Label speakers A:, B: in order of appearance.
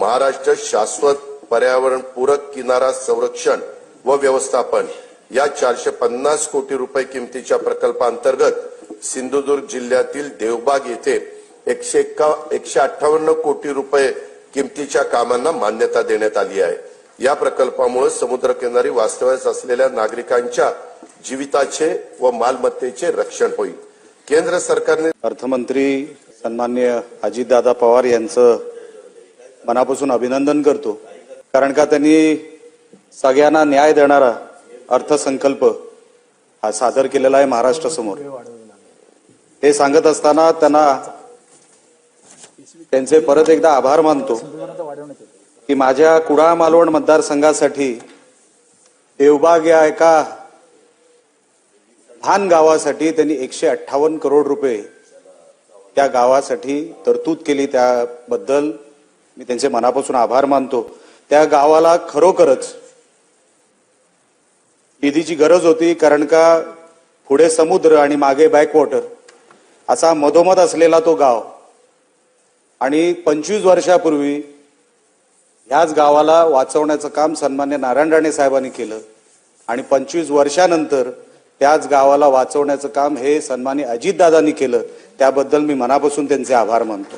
A: महाराष्ट्र शाश्वत पर्यावरण पूरक किनारा संरक्षण व व्यवस्थापन या चारशे पन्नास कोटी रुपये किमतीच्या प्रकल्पांतर्गत सिंधुदुर्ग जिल्ह्यातील देवबाग येथे एकशे एकशे अठ्ठावन्न कोटी रुपये किमतीच्या कामांना मान्यता देण्यात आली आहे. या प्रकल्पामुळे समुद्रकिनारी वास्तव्यास असलेल्या नागरिकांच्या जीविताचे व मालमत्तेचे रक्षण होईल. केंद्र सरकारने
B: अर्थमंत्री सन्मान्य अजितदादा पवार यांचं मनापासून अभिनंदन करतो. कारण का त्यांनी सगळ्यांना न्याय देणारा अर्थसंकल्प हा सादर केलेला आहे महाराष्ट्रासमोर. ते सांगत असताना त्यांना त्यांचे परत एकदा आभार मानतो की माझ्या कुडाळ मालवण मतदारसंघासाठी देवबाग या एका भान गावासाठी त्यांनी एकशे अठ्ठावन्न करोड रुपये त्या गावासाठी तरतूद केली त्याबद्दल मी त्यांचे मनापासून आभार मानतो. त्या गावाला खरोखरच निधीची गरज होती कारण का पुढे समुद्र आणि मागे बॅकवॉटर असा मधोमध असलेला तो गाव. आणि पंचवीस वर्षापूर्वी ह्याच गावाला वाचवण्याचं काम सन्मान्य नारायण राणे साहेबांनी केलं. आणि पंचवीस वर्षानंतर त्याच गावाला वाचवण्याचं काम हे सन्मान्य अजितदादांनी केलं. त्याबद्दल मी मनापासून त्यांचे आभार मानतो.